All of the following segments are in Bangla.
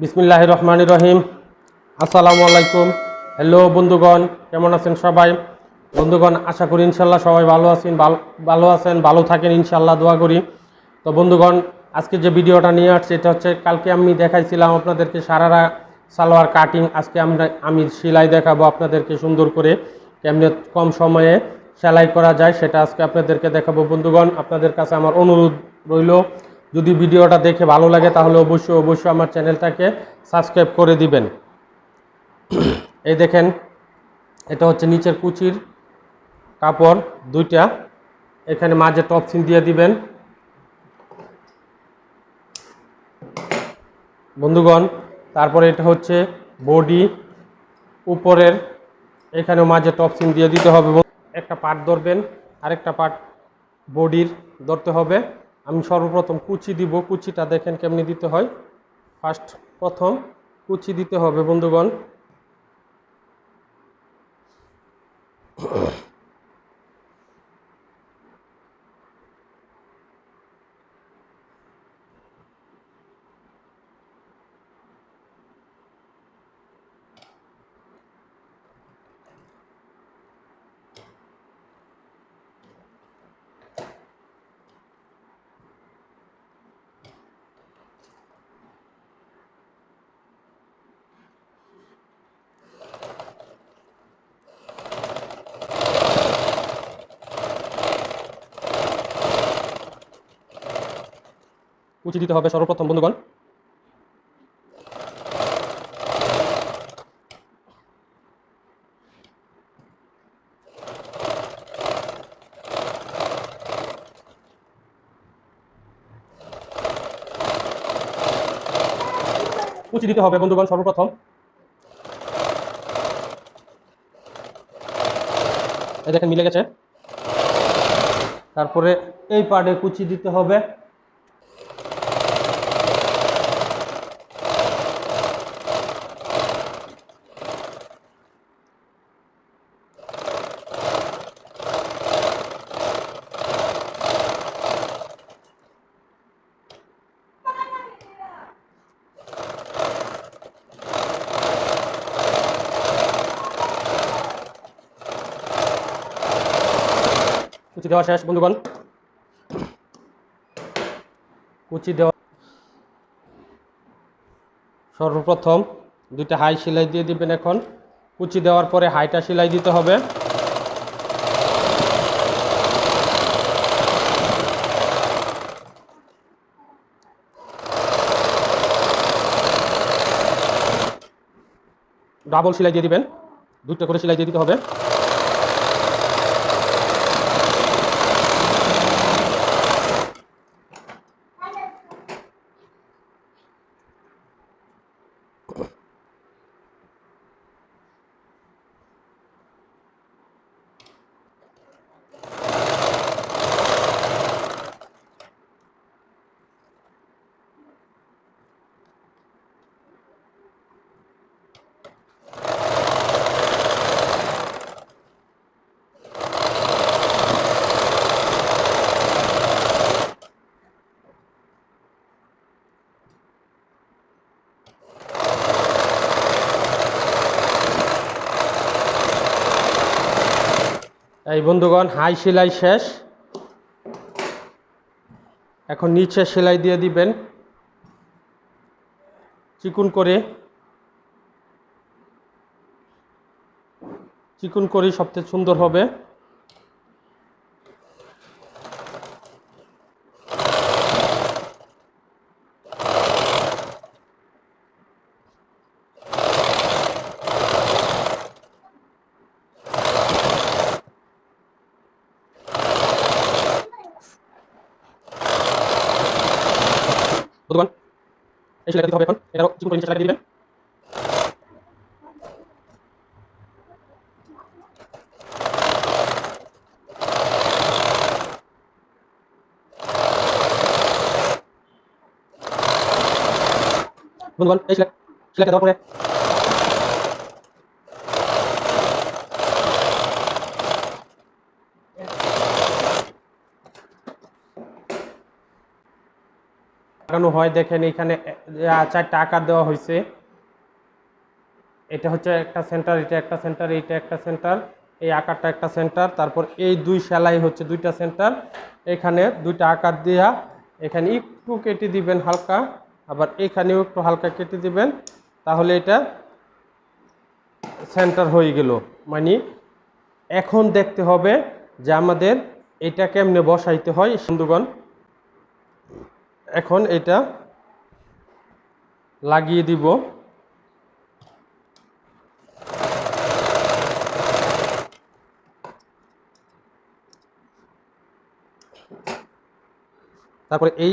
বিসমিল্লাহ রহমান রহিম। আসসালামু আলাইকুম। হ্যালো বন্ধুগণ, কেমন আছেন সবাই? বন্ধুগণ, আশা করি ইনশাল্লাহ সবাই ভালো আছেন, ভালো- আছেন, ভালো থাকেন ইনশাল্লাহ দোয়া করি। তো বন্ধুগণ, আজকে যে ভিডিওটা নিয়ে আসছে, এটা হচ্ছে কালকে আমি দেখাইছিলাম আপনাদেরকে সারারা সালোয়ার কাটিং। আজকে আমরা, আমি সেলাই দেখাবো আপনাদেরকে সুন্দর করে কেমনে কম সময়ে সেলাই করা যায়, সেটা আজকে আপনাদেরকে দেখাবো। বন্ধুগণ, আপনাদের কাছে আমার অনুরোধ রইল যদি ভিডিওটা দেখে ভালো লাগে, তাহলে অবশ্যই অবশ্যই আমার চ্যানেলটাকে সাবস্ক্রাইব করে দিবেন। এই দেখেন, এটা হচ্ছে নিচের কুচির কাপড় দুইটা। এখানে মাঝে টপসিন দিয়ে দিবেন। বন্ধুগণ, তারপরে এটা হচ্ছে বডি উপরের এখানে মাঝে টপসিন দিয়ে দিতে হবে। একটা পার্ট ধরবেন, আরেকটা পার্ট বডির ধরতে হবে। আমি সর্বপ্রথম কুচি দিব, কুচিটা দেখেন কেমনি দিতে হয়। ফার্স্ট প্রথম কুচি দিতে হবে বন্ধুগণ। কুচি দিতে হবে সর্বপ্রথম, বন্ধুগণ। কুচি দিতে হবে, বন্ধুগণ, সর্বপ্রথম। দেখেন, মিলে গেছে। তারপরে এই পার্টে কুচি দিতে হবে। কুচি দেওয়া শেষ, বন্ধুগণ। কুচি দেওয়া সর্বপ্রথম দুইটা হাই সেলাই দিয়ে দিবেন এখন। কুচি দেওয়ার পরে হাইটা সেলাই দিতে হবে। ডাবল সেলাই দিয়ে দিবেন। দুটো করে সেলাই দিয়ে দিতে হবে। এই বন্ধুগণ, হাই সেলাই শেষ। এখন নিচে সেলাই দিয়ে দিবেন। চিকুন করে। চিকুন করে সবচেয়ে সুন্দর হবে। বন্ধুগণ এই সেলাই দিতে হবে এখন। এটারও চিকুন করে দিবেন। বন্ধুগণ, এই সেলাই সেলাইটা দেওয়ার পরে লাগানো হয়, দেখেন এখানে চারটা আকার দেওয়া হয়েছে এটা হচ্ছে একটা সেন্টার, এটা একটা সেন্টার, এইটা একটা সেন্টার, এই আকারটা একটা সেন্টার, তারপর এই দুই সেলাই হচ্ছে দুইটা সেন্টার। এখানে দুইটা আকার দেওয়া এখানে একটু কেটে দিবেন হালকা, আবার এখানেও একটু হালকা কেটে দিবেন, তাহলে এটা সেন্টার হয়ে গেল। মানে এখন দেখতে হবে যে আমাদের এটা কেমনে বসাইতে হয়, বন্ধুগণ। এখন এটা লাগিয়ে দিব। তারপরে এই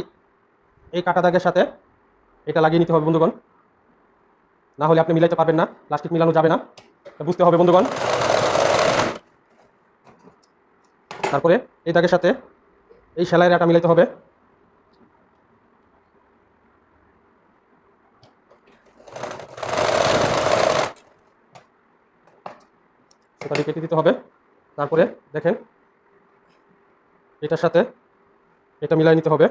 এই কাটা দাগের সাথে এটা লাগিয়ে নিতে হবে বন্ধুগণ। না হলে আপনি মিলাইতে পারবেন না, প্লাস্টিক মিলানো যাবে না। বুঝতে হবে বন্ধুগণ। তারপরে এই দাগের সাথে এই সেলাইয়ের আটা মিলাইতে হবে। সেটা কেটে দিতে হবে। তারপরে দেখেন, এটার সাথে এটা মিলাই নিতে হবে।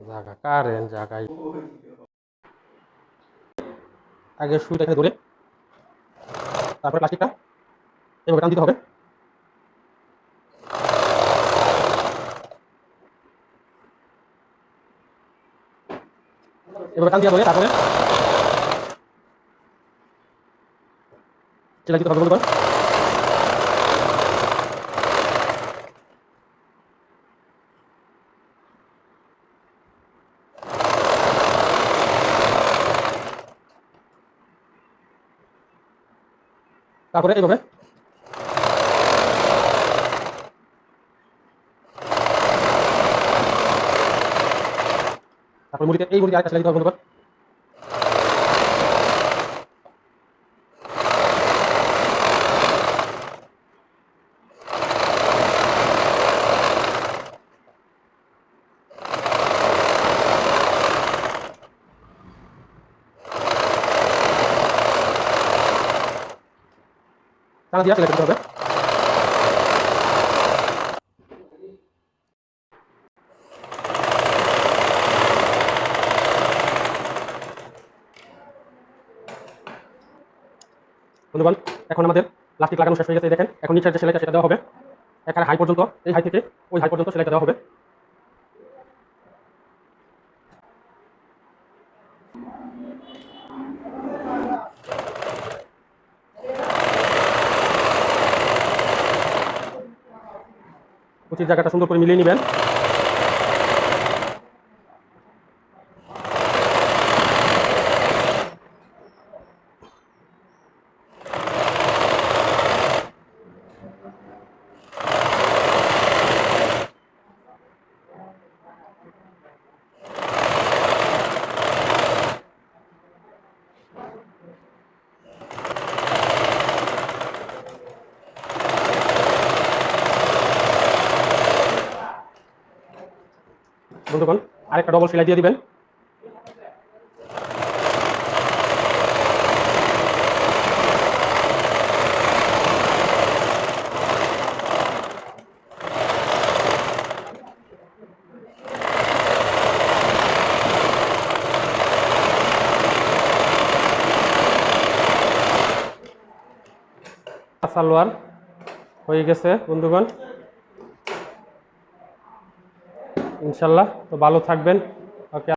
জাগা কারেন্ট জাগাই আগে সুইটা এখানে ধরে, তারপরে প্লাস্টিকটা এভাবে টান দিতে হবে। এভাবে টান দিয়ে ধরে তারপরে? সেলাই দিতে হবে বন্ধুগণ তারপরে এইভাবে তারপর মুড়িতে এই মুড়িতে আরেকটা সেলাই দিতে হবে বন্ধুগণ টানা দিয়ে সেলাই দিতে হবে বন্ধুগণ, এখন আমাদের প্লাস্টিক লাগানো শেষ হয়ে গেছে দেখেন, এখন নিচের যে সেলাইটা, সেটা দেওয়া হবে। এখানে হাই পর্যন্ত, এই হাই থেকে, ওই হাই পর্যন্ত সেলাইটা দেওয়া হবে। উচিত জায়গাটা সুন্দর করে মিলিয়ে নেবেন। বন্ধুগণ আরেকটা ডবল সেলাই দিয়ে দিবেন। সালোয়ার হয়ে গেছে বন্ধুগণ। ইনশাল্লাহ। তো ভালো থাকবেন। ওকে।